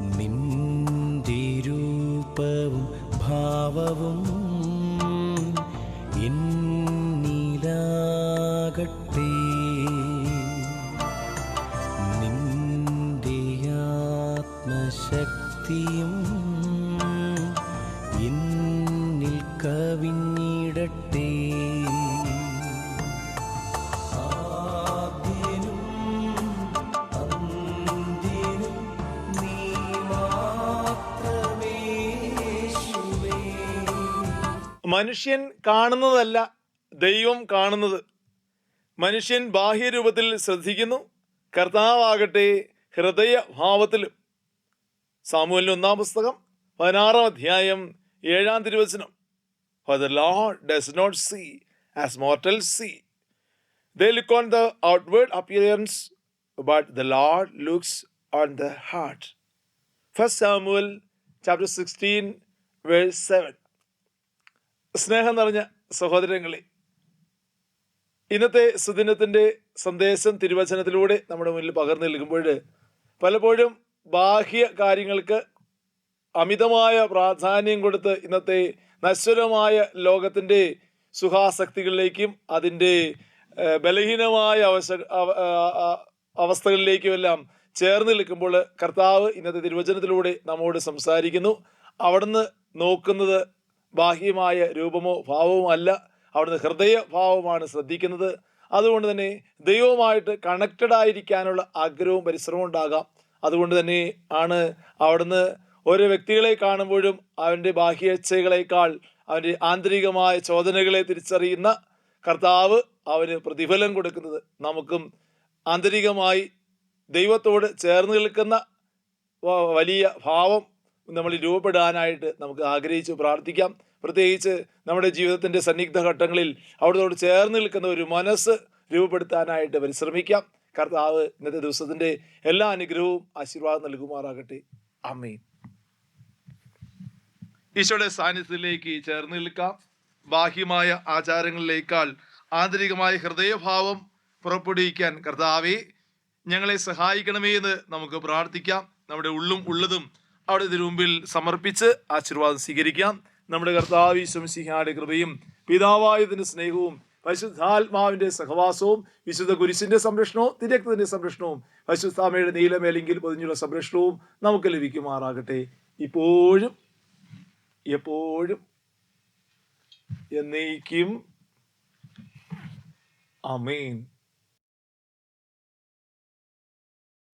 നിന്റെ രൂപവും ഭാവവും എന്നിലാകട്ടെ. നിന്ദിയാത്മശക്തിയും എന്നിൽ കവിഞ്ഞിടട്ടെ മനുഷ്യൻ കാണുന്നതല്ല ദൈവം കാണുന്നത് മനുഷ്യൻ ബാഹ്യരൂപത്തിൽ ശ്രദ്ധിക്കുന്നു കർത്താവാകട്ടെ ഹൃദയഭാവത്തിലും സാമൂഹലിന് ഒന്നാം പുസ്തകം പതിനാറാം അധ്യായം ഏഴാം തിരുവചനം For the Lord does not see as mortals see. They look on the outward appearance, but the Lord looks on the heart. First Samuel chapter 16, verse 7. സ്നേഹം നിറഞ്ഞ സഹോദരങ്ങളെ ഇന്നത്തെ സുദിനത്തിന്റെ സന്ദേശം തിരുവചനത്തിലൂടെ നമ്മുടെ മുന്നിൽ പകർന്നു നൽകുമ്പോൾ പലപ്പോഴും ബാഹ്യ കാര്യങ്ങൾക്ക് അമിതമായ പ്രാധാന്യം കൊടുത്ത് ഇന്നത്തെ നശ്വരമായ ലോകത്തിന്റെ സുഖാസക്തികളിലേക്കും അതിന്റെ ബലഹീനമായ അവശ അവസ്ഥകളിലേക്കുമെല്ലാം ചേർന്ന് നിൽക്കുമ്പോൾ കർത്താവ് ഇന്നത്തെ തിരുവചനത്തിലൂടെ നമ്മോട് സംസാരിക്കുന്നു. അവിടുന്ന് നോക്കുന്നത് ബാഹ്യമായ രൂപമോ ഭാവമോ അല്ല. അവിടുന്ന് ഹൃദയഭാവമാണ് ശ്രദ്ധിക്കുന്നത്. അതുകൊണ്ട് തന്നെ ദൈവവുമായിട്ട് കണക്റ്റഡ് ആയിരിക്കാനുള്ള ആഗ്രഹവും പരിശ്രമവും ഉണ്ടാകാം. അതുകൊണ്ട് തന്നെ ആണ് അവിടുന്ന് ഓരോ വ്യക്തികളെ കാണുമ്പോഴും അവന്റെ ബാഹ്യേച്ഛകളേക്കാൾ അവന്റെ ആന്തരികമായ ചോദനകളെ തിരിച്ചറിയുന്ന കർത്താവ് അവന് പ്രതിഫലം കൊടുക്കുന്നത്. നമുക്കും ആന്തരികമായി ദൈവത്തോട് ചേർന്ന് നിൽക്കുന്ന വലിയ ഭാവം നമ്മൾ രൂപപ്പെടാനായിട്ട് നമുക്ക് ആഗ്രഹിച്ച് പ്രാർത്ഥിക്കാം. പ്രത്യേകിച്ച് നമ്മുടെ ജീവിതത്തിന്റെ സന്നിഗ്ധ ഘട്ടങ്ങളിൽ അവിടത്തോട് ചേർന്ന് നിൽക്കുന്ന ഒരു മനസ്സ് രൂപപ്പെടുത്താനായിട്ട് പരിശ്രമിക്കാം. കർത്താവ് ഇന്നത്തെ ദിവസത്തിന്റെ എല്ലാ അനുഗ്രഹവും ആശീർവാദം നൽകുമാറാകട്ടെ. അമ്മീൻ ഈശോയുടെ സാന്നിധ്യത്തിലേക്ക് ചേർന്ന് നിൽക്കാം. ബാഹ്യമായ ആചാരങ്ങളിലേക്കാൾ ആന്തരികമായ ഹൃദയഭാവം പുറപ്പെടുവിക്കാൻ കർത്താവെ ഞങ്ങളെ സഹായിക്കണമേ എന്ന് നമുക്ക് പ്രാർത്ഥിക്കാം. നമ്മുടെ ഉള്ളും ഉള്ളതും അവിടെ തിരുമുമ്പിൽ സമർപ്പിച്ച് ആശീർവാദം സ്വീകരിക്കാം. നമ്മുടെ കർത്താവ് ശംസിഹായുടെ കൃപയും പിതാവായതിന്റെ സ്നേഹവും പരിശുദ്ധാത്മാവിന്റെ സഹവാസവും വിശുദ്ധ കുരിശിന്റെ സംരക്ഷണവും തിരക്തത്തിന്റെ സംരക്ഷണവും പരിശുദ്ധാമയുടെ നീലമേലെങ്കിൽ പൊതിഞ്ഞുള്ള സംരക്ഷണവും നമുക്ക് ലഭിക്കുമാറാകട്ടെ. ഇപ്പോഴും എപ്പോഴും എന്നേക്കും. അമേൻ